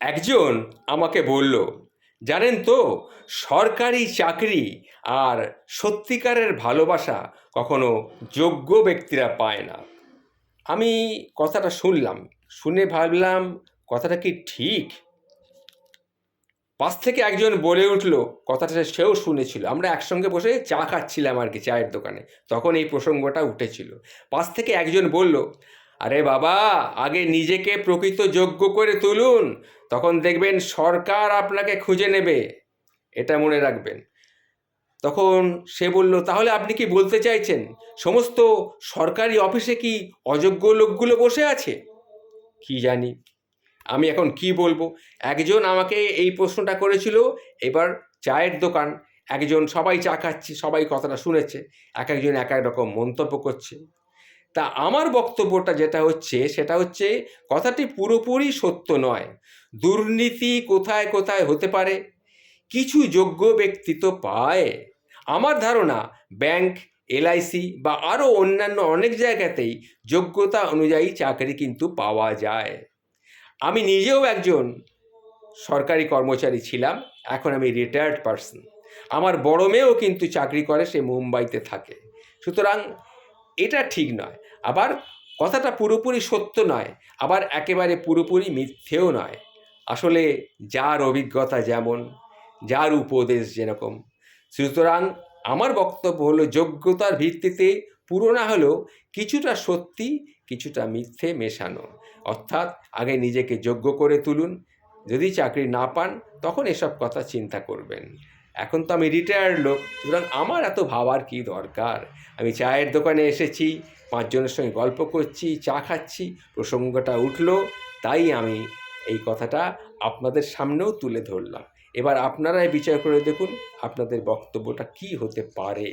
একজন আমাকে বলল, জানেন তো, সরকারি চাকরি আর সত্যিকারের ভালোবাসা কখনো যোগ্য ব্যক্তিরা পায় না। আমি কথাটা শুনলাম, শুনে ভাবলাম, কথাটা কি ঠিক? পাশ থেকে একজন বলে উঠল, কথাটা সেও শুনেছিল। আমরা একসঙ্গে বসে চা খাচ্ছিলাম আর কি, চায়ের দোকানে। তখন এই প্রসঙ্গটা উঠেছিল। পাশ থেকে একজন বলল আরে বাবা, আগে নিজেকে প্রকৃত যোগ্য করে তুলুন, তখন দেখবেন সরকার আপনাকে খুঁজে নেবে, এটা মনে রাখবেন। তখন সে বলল, তাহলে আপনি কি বলতে চাইছেন? সমস্ত সরকারি অফিসে কি অযোগ্য লোকগুলো বসে আছে? কি জানি, আমি এখন কি বলব? একজন আমাকে এই প্রশ্নটা করেছিল, এবার চায়ের দোকান, একজন সবাই চা খাচ্ছে, সবাই কথাটা শুনেছে, এক একজন এক এক রকম মন্তব্য করছে। তা আমার বক্তব্যটা যেটা হচ্ছে, সেটা হচ্ছে কথাটি পুরোপুরি সত্য নয়। দুর্নীতি কোথায় কোথায় হতে পারে? কিছু যোগ্য ব্যক্তি তো পায়। আমার ধারণা ব্যাংক এলআইসি বা আরও অন্যান্য অনেক জায়গাতেই যোগ্যতা অনুযায়ী চাকরি কিন্তু পাওয়া যায়। আমি নিজেও একজন সরকারি কর্মচারী ছিলাম, এখন আমি রিটায়ার্ড পার্সন আমার বড় মেয়েও কিন্তু চাকরি করে, সে মুম্বাইতে থাকে। সুতরাং এটা ঠিক নয়। আবার কথাটা পুরোপুরি সত্য নয়, আবার একেবারে পুরোপুরি মিথ্যেও নয়। আসলে যার অভিজ্ঞতা যেমন, যার উপদেশ যেরকম। সুতরাং আমার বক্তব্য হলো যোগ্যতার ভিত্তিতে পুরো না হলেও কিছুটা সত্যি, কিছুটা মিথ্যে মেশানো। অর্থাৎ আগে নিজেকে যোগ্য করে তুলুন যদি চাকরি না পান, তখন এসব কথা চিন্তা করবেন। এখন তো আমি রিটায়ার্ড লোক, সুতরাং আমার এত ভাবার কি দরকার? আমি চায়ের দোকানে এসেছি, পাঁচজনের সঙ্গে গল্প করছি, চা খাচ্ছি, প্রসঙ্গটা উঠল, তাই আমি এই কথাটা আপনাদের সামনেও তুলে ধরলাম। এবার আপনারাই বিচার করে দেখুন, আপনাদের বক্তব্যটা কি হতে পারে।